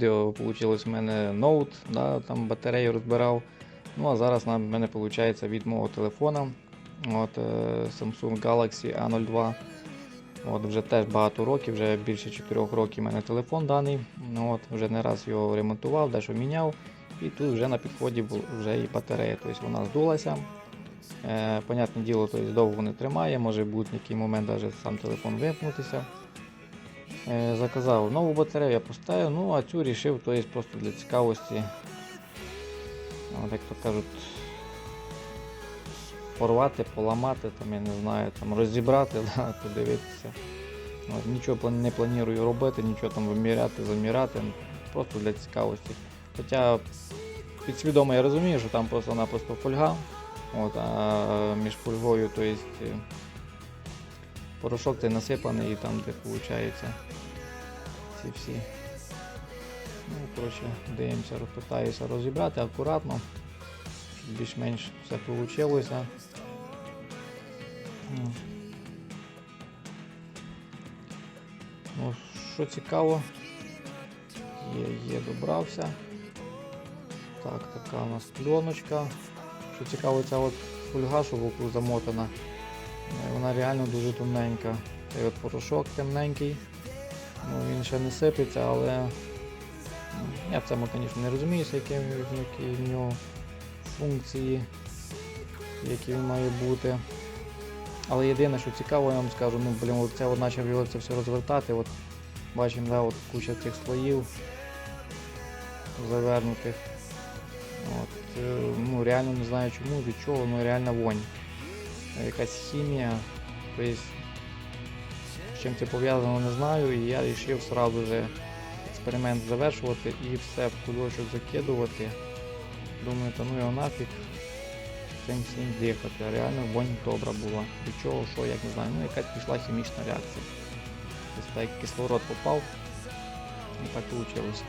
відео вийшло в мене ноут, да, там батарею розбирав. Ну а зараз на мене виходить від мого телефона. От, е, Samsung Galaxy A02. От, вже теж багато років, вже більше 4 років у мене телефон даний. Ну, от, вже не раз його ремонтував, дещо міняв. І тут вже на підході вже і батарея. Тобто вона здулася. Е, понятне діло, тобто довго не тримає, може в будь-який момент навіть сам телефон вимкнутися. Е, заказав нову батарею, я поставив, ну а цю вирішив тобто, просто для цікавості. Як то кажуть, порвати, поламати, там, я не знаю, там, розібрати, да, подивитися. Нічого не планую робити, нічого там виміряти, заміряти, просто для цікавості. Хоча підсвідомо я розумію, що там просто-напросто фольга, от, а між фольгою, то есть, е, порошок цей насипаний і там, де виходить ці всі. Ну, коротше, дивимося, питаюся розібрати акуратно, щоб більш-менш все вийшло. Ну, що цікаво, є, є, добрався. Так, така у нас пленочка. Що цікаво, ця от фольга, що вокруг замотана, е, вона реально дуже тоненька. Цей от порошок темненький. Ну, він ще не сипеться, але я в цьому, звісно, не розуміюся, які, які в нього функції, які він має бути. Але єдине, що цікаво, я вам скажу, ну блін, це от почав це все розвертати. От бачимо, да, от куча цих слоїв завернутих. От, е, ну реально не знаю чому, від чого, ну реально вонь. Якась хімія. Тобто, чим це пов'язано, не знаю. І я вирішив сразу же експеримент завершувати і все в кульочок закидувати. Думаю, та ну його нафіг цим всім дихати. Реально вонь добра була. Від чого, що, як не знаю. Ну якась пішла хімічна реакція. Тобто як кислород попав, і так вийшло.